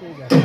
对的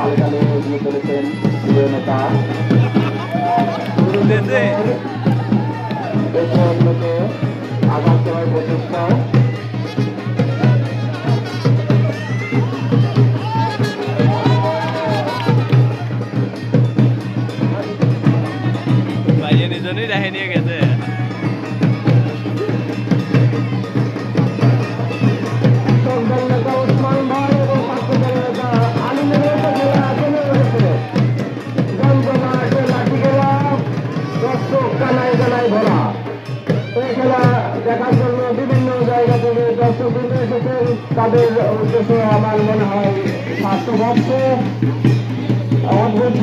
তালে তালে এগিয়ে চলেছেন প্রিয় নেতা অন্যকে আগাম দেওয়ার প্রচেষ্টা নিজনই গেছে। কানায় ভরা। এই খেলা দেখার জন্য বিভিন্ন জায়গা থেকে দর্শক বৃন্দ এসেছেন। তাদের উদ্দেশ্যে আমার মনে হয় স্বাস্থ্য অদ্ভুত